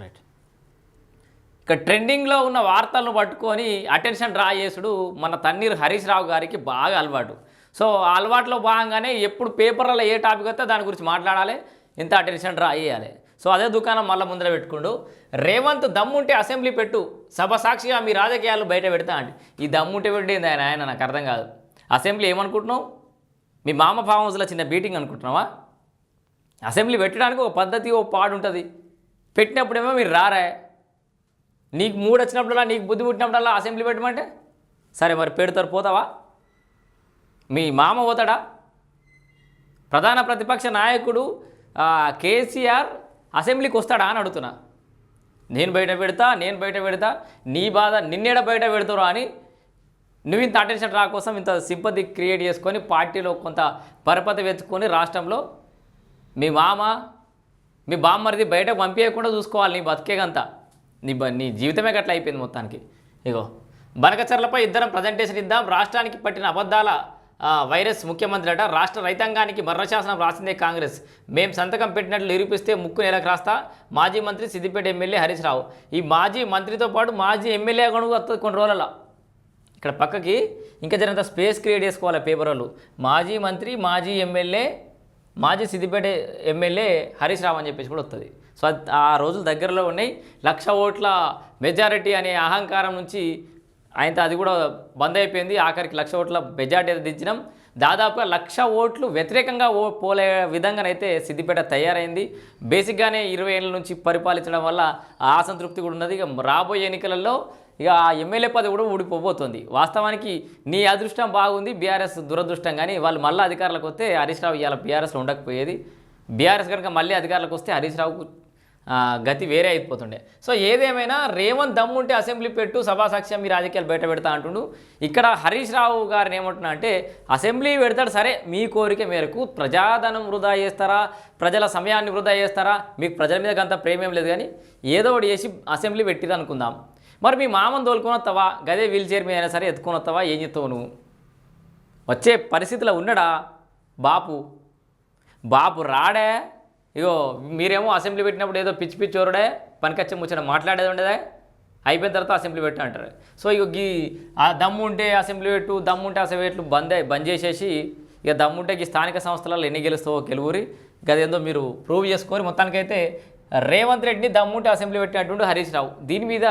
Right ఇక ట్రెండింగ్లో ఉన్న వార్తలను పట్టుకొని అటెన్షన్ డ్రా చేసుడు మన తన్నీరు హరీష్ రావు గారికి బాగా అలవాటు. సో అలవాట్లో భాగంగానే ఎప్పుడు పేపర్లలో ఏ టాపిక్ వస్తే దాని గురించి మాట్లాడాలి ఇంత అటెన్షన్ డ్రా చేయాలి. సో అదే దుకాణం మళ్ళీ ముందర పెట్టుకుండు. రేవంత్ దమ్ముంటే అసెంబ్లీ పెట్టు సభ సాక్షిగా మీ రాజకీయాలు బయట పెడతా అండి ఈ దమ్ముంటే పెట్టింది ఆయన? ఆయన నాకు అర్థం కాదు. అసెంబ్లీ ఏమనుకుంటున్నావు? మీ మామ ఫామ్ హౌస్లో చిన్న మీటింగ్ అనుకుంటున్నావా? అసెంబ్లీ పెట్టడానికి ఒక పద్ధతి ఓ పాడు ఉంటుంది. పెట్టినప్పుడేమో మీరు రారా. నీకు మూడు వచ్చినప్పుడల్లా నీకు బుద్ధి పుట్టినప్పుడల్లా అసెంబ్లీ పెట్టమంటే? సరే మరి పెడతారు పోతావా? మీ మామ పోతాడా? ప్రధాన ప్రతిపక్ష నాయకుడు కేసీఆర్ అసెంబ్లీకి వస్తాడా అని అడుగుతున్నా. నేను బయట పెడతా నేను బయట పెడతా నీ బాధ నిన్నేడ బయట పెడతారు అని నువ్వు ఇంత అటెన్షన్ రా కోసం ఇంత సింపతి క్రియేట్ చేసుకొని పార్టీలో కొంత పరపతి వెతుక్కొని రాష్ట్రంలో మీ మామ మీ బామ్మరిది బయటకు పంపించకుండా చూసుకోవాలి నీ బతికేగంత. నీ బ నీ జీవితమే గట్ల అయిపోయింది మొత్తానికి. ఇగో బనకచర్లపై ఇద్దరం ప్రజెంటేషన్ ఇద్దాం. రాష్ట్రానికి పట్టిన అబద్ధాల వైరస్ ముఖ్యమంత్రి అట. రాష్ట్ర రైతాంగానికి మర్రశాసనం రాసిందే కాంగ్రెస్. మేం సంతకం పెట్టినట్లు నిరూపిస్తే ముక్కు నెలకు రాస్తా. మాజీ మంత్రి సిద్దిపేట ఎమ్మెల్యే హరీష్ రావు. ఈ మాజీ మంత్రితో పాటు మాజీ ఎమ్మెల్యే కూడా వస్తుంది కొన్ని రోజులలో ఇక్కడ పక్కకి ఇంకా జరంత స్పేస్ క్రియేట్ చేసుకోవాలి పేపర్ వాళ్ళు మాజీ మంత్రి మాజీ ఎమ్మెల్యే మాజీ సిద్దిపేట ఎమ్మెల్యే హరీష్ రావు అని చెప్పేసి కూడా వస్తుంది సో ఆ రోజులు దగ్గరలో ఉన్నాయి. లక్ష ఓట్ల మెజారిటీ అనే అహంకారం నుంచి ఆయనతో అది కూడా బంద్ అయిపోయింది. ఆఖరికి లక్ష ఓట్ల మెజార్టీ అయితే దించినాం. దాదాపుగా లక్ష ఓట్లు వ్యతిరేకంగా ఓ పోలే విధంగానైతే సిద్దిపేట తయారైంది. బేసిక్గానే ఇరవై ఏళ్ళ నుంచి పరిపాలించడం వల్ల ఆ అసంతృప్తి కూడా ఉన్నది. ఇక రాబోయే ఎన్నికలలో ఇక ఆ ఎమ్మెల్యే పదవి కూడా ఊడిపోబోతోంది. వాస్తవానికి నీ అదృష్టం బాగుంది బీఆర్ఎస్ దురదృష్టం కానీ వాళ్ళు మళ్ళీ అధికారులకు వస్తే హరీష్ రావు ఇవాళ బీఆర్ఎస్లో ఉండకపోయేది. బీఆర్ఎస్ కనుక మళ్ళీ అధికారులకు వస్తే హరీష్ రావుకు గతి వేరే అయిపోతుండే. సో ఏదేమైనా రేవంత్ దమ్ముంటే అసెంబ్లీ పెట్టు సభాసాక్ష్యం మీ రాజకీయాలు బయట పెడతా అంటుండు. ఇక్కడ హరీష్ రావు గారిని ఏమంటున్నా అంటే అసెంబ్లీ పెడతాడు సరే మీ కోరిక మేరకు ప్రజాధనం వృధా చేస్తారా? ప్రజల సమయాన్ని వృధా చేస్తారా? మీకు ప్రజల మీద అంత ప్రేమేం లేదు కానీ ఏదో ఒకటి చేసి అసెంబ్లీ పెట్టిరనుకుందాం. మరి మీ మామని తోలుకొని వస్తావా గదే వీల్ చైర్ మీద అయినా సరే ఎత్తుకొని వస్తావా ఏం చెప్తావు నువ్వు? వచ్చే పరిస్థితిలో ఉన్నాడా బాపు? బాపు రాడే? ఇగో మీరేమో అసెంబ్లీ పెట్టినప్పుడు ఏదో పిచ్చి పిచ్చి ఓరుడే పనికొచ్చే ముచ్చట మాట్లాడేది ఉండేదే? అయిపోయిన తర్వాత అసెంబ్లీ పెట్టు అంటారు. సో ఇక గీ ఆ దమ్ము ఉంటే అసెంబ్లీ పెట్టు దమ్ము ఉంటే అసెంబ్లీ పెట్టు బంద్ బంద్ చేసేసి ఇక దమ్ముంటే ఈ స్థానిక సంస్థలలో ఎన్ని గెలుస్తావో గెలువురి గదేందో మీరు ప్రూవ్ చేసుకొని మొత్తానికైతే రేవంత్ రెడ్డిని దమ్ముంటే అసెంబ్లీ పెట్టినట్టుండి హరీష్ రావు. దీని మీద